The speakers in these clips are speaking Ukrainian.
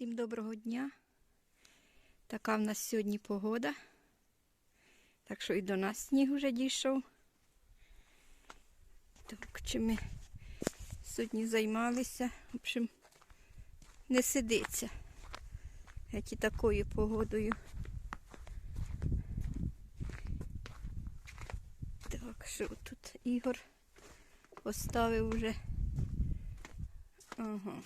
Всім доброго дня. Така в нас сьогодні погода. Так що і до нас сніг вже дійшов. Так, чим ми сьогодні займалися. В общем, не сидиться. Як і такою погодою. Так, що тут Ігор поставив вже. Ага.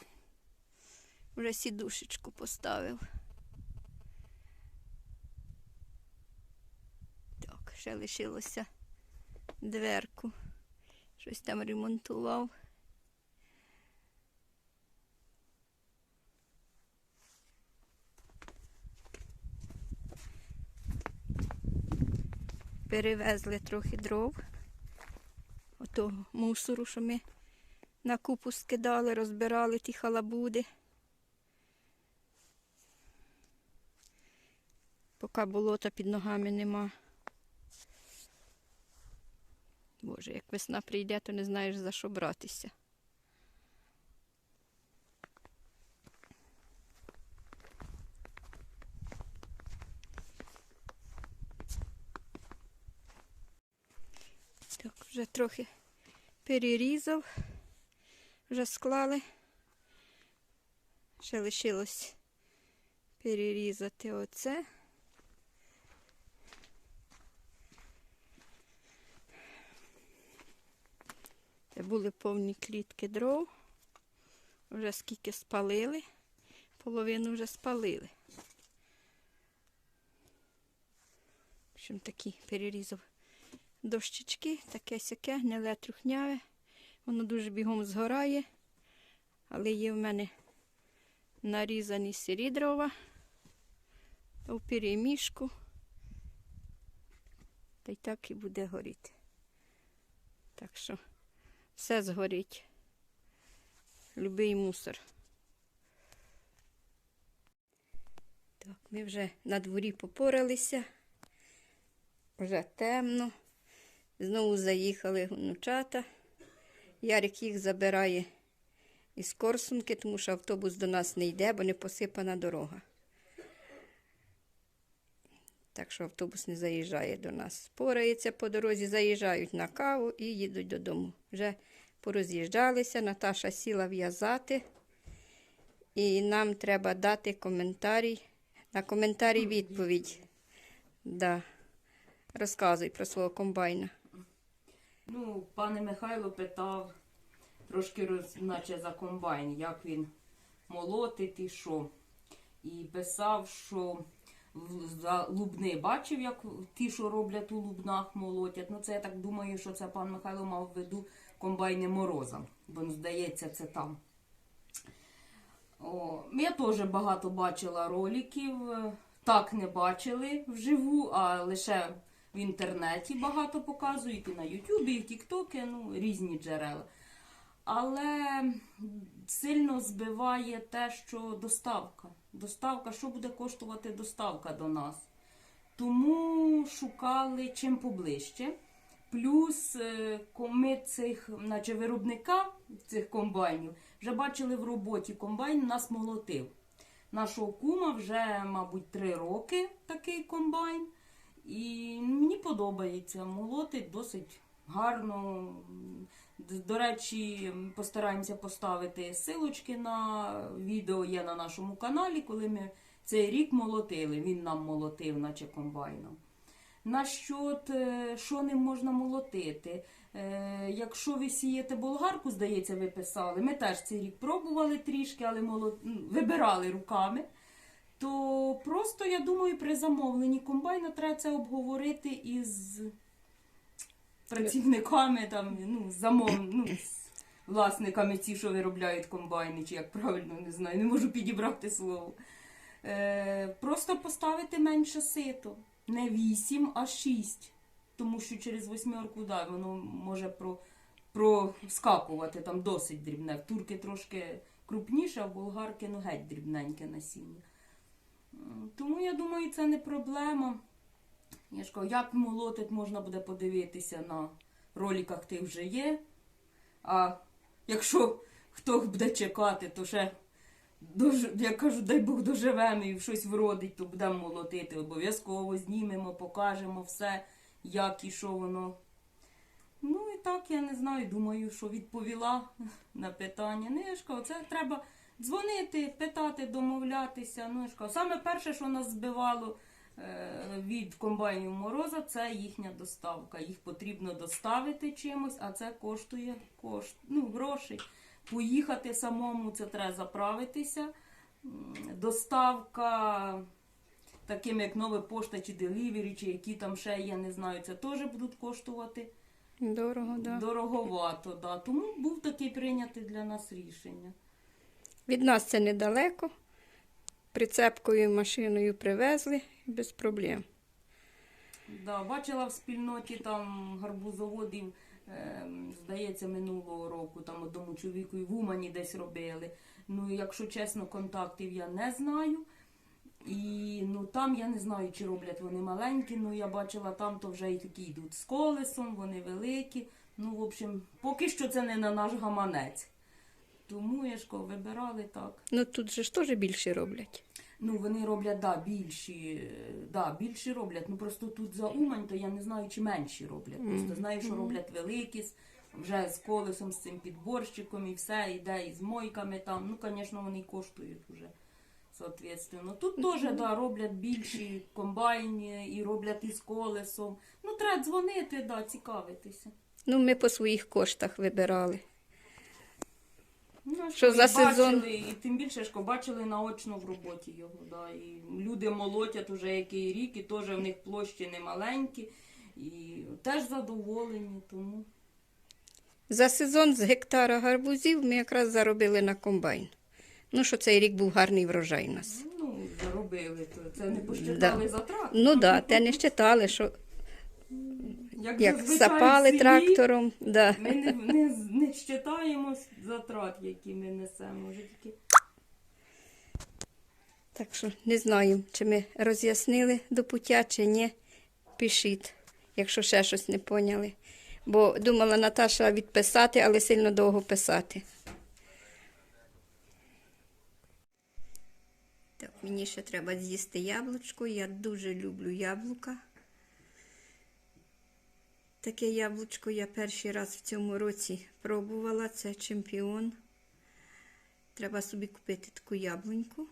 Вже сідушечку поставив. Так, ще лишилося дверку. Щось там ремонтував. Перевезли трохи дров. Ото мусору, що ми на купу скидали, розбирали ті халабуди. Поки болота під ногами нема. Боже, як весна прийде, то не знаєш за що братися. Так, вже трохи перерізав, вже склали. Ще лишилось перерізати оце. Були повні клітки дров. Вже скільки спалили, половину вже спалили. В общем, такі перерізав дощечки, таке сяке, гниле трухняве. Воно дуже бігом згорає, але є в мене нарізані сирі дрова у перемішку. Та й так і буде горіти. Так що все згорить. Любий мусор. Так, ми вже на дворі попоралися. Вже темно. Знову заїхали внучата. Ярик їх забирає із Корсунки, тому що автобус до нас не йде, бо не посипана дорога. Так що автобус не заїжджає до нас. Порається по дорозі, заїжджають на каву і їдуть додому. Вже пороз'їжджалися, Наташа сіла в'язати. І нам треба дати коментарій. На коментарі відповідь. Да. Розказуй про свого комбайна. Ну, пане Михайло питав трошки роз, наче за комбайн, як він молотить і що. І писав, що за лубни бачив, як ті, що роблять у лубнах, молотять. Ну, це я так думаю, що це пан Михайло мав в виду комбайни мороза. Бо ну, здається, це там. О, я теж багато бачила роликів. Так не бачили вживу, а лише в інтернеті багато показують, і на Ютубі, і в Тіктокі, ну, різні джерела. Але сильно збиває те, що доставка. Доставка, що буде коштувати доставка до нас. Тому шукали чим поближче. Плюс е, ми цих, наче виробника цих комбайнів, вже бачили в роботі. Комбайн нас молотив. Нашого кума вже, мабуть, три роки такий комбайн. І мені подобається. Молотить досить гарно. До речі, постараємося поставити силочки на відео є на нашому каналі, коли ми цей рік молотили. Він нам молотив, наче комбайном. Насчет, е, що ним можна молотити. Е, Якщо ви сієте болгарку, здається, ви писали. Ми теж цей рік пробували трішки, але молот... вибирали руками. То просто, я думаю, при замовленні комбайна треба це обговорити із працівниками, там, ну, замов... ну, власниками ті, що виробляють комбайни, чи як правильно, не знаю, не можу підібрати слово. Е, просто поставити менше сито. Не 8, а 6. Тому що через восьмерку да, воно може про, проскакувати там досить дрібне. В турки трошки крупніше, а в болгарки ну, геть дрібненьке насіння. Тому я думаю, це не проблема. Я ж кажу, як молотить, можна буде подивитися на роликах тих вже є. А якщо хто буде чекати, то ще я кажу, дай Бог доживемо і щось вродить, то будемо молотити. Обов'язково знімемо, покажемо все, як і що воно. Ну і так, я не знаю, думаю, що відповіла на питання. Ну, я ж кажу, це треба дзвонити, питати, домовлятися. Ну, я ж кажу, саме перше, що нас збивало е, від комбайнів мороза, це їхня доставка. Їх потрібно доставити чимось, а це коштує кошт, ну, грошей. Поїхати самому, це треба заправитися. Доставка таким як нова пошта чи делівері, чи які там ще є, не знаю, це теж будуть коштувати Дорого, да. дороговато. Да. Тому був такий прийнятий для нас рішення. Від нас це недалеко. Прицепкою машиною привезли без проблем. Да, бачила в спільноті там гарбузоводів, ем, здається, минулого року, там одному чоловіку і в Умані десь робили. Ну, якщо чесно, контактів я не знаю. І ну там я не знаю, чи роблять вони маленькі, ну я бачила там, то вже і такі йдуть з колесом, вони великі. Ну, в общем, поки що це не на наш гаманець. Тому я ж вибирали так. Ну тут же ж теж більше роблять. Ну, вони роблять, да, більші, да, більші роблять. Ну просто тут за Умань, то я не знаю, чи менші роблять. Просто знаю, що роблять великі, вже з колесом, з цим підборщиком і все, іде і з мойками там. Ну, звісно, вони й коштують вже. Соответственно. Тут теж да, роблять більші комбайні і роблять із колесом. Ну, треба дзвонити, да, цікавитися. Ну, ми по своїх коштах вибирали. Ну, Що за сезон? бачили, і тим більше ж бачили наочно в роботі його. Да. І люди молотять уже який рік, і теж в них площі немаленькі, і теж задоволені. Тому За сезон з гектара гарбузів ми якраз заробили на комбайн. Ну, що цей рік був гарний врожай у нас. ну, заробили, то це не посчитали затрат. Ну так, да, те не щитали, що Як, як сапали селі, трактором. Да. Ми не, не, не щитаємо затрат, які ми несемо. Тільки Так що не знаю, чи ми роз'яснили до пуття, чи ні. Пишіть, якщо ще щось не поняли. Бо думала Наташа відписати, але сильно довго писати. Так, мені ще треба з'їсти яблучко. Я дуже люблю яблука. Таке яблучко я перший раз в цьому році пробувала. Це чемпіон. Треба собі купити таку яблуньку.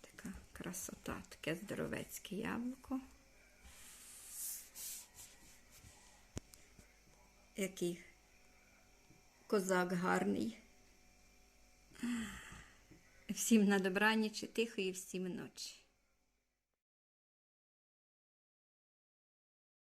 Така красота, таке здоровецьке яблуко. Який козак гарний. Всім на добраніч і тихої всім ночі.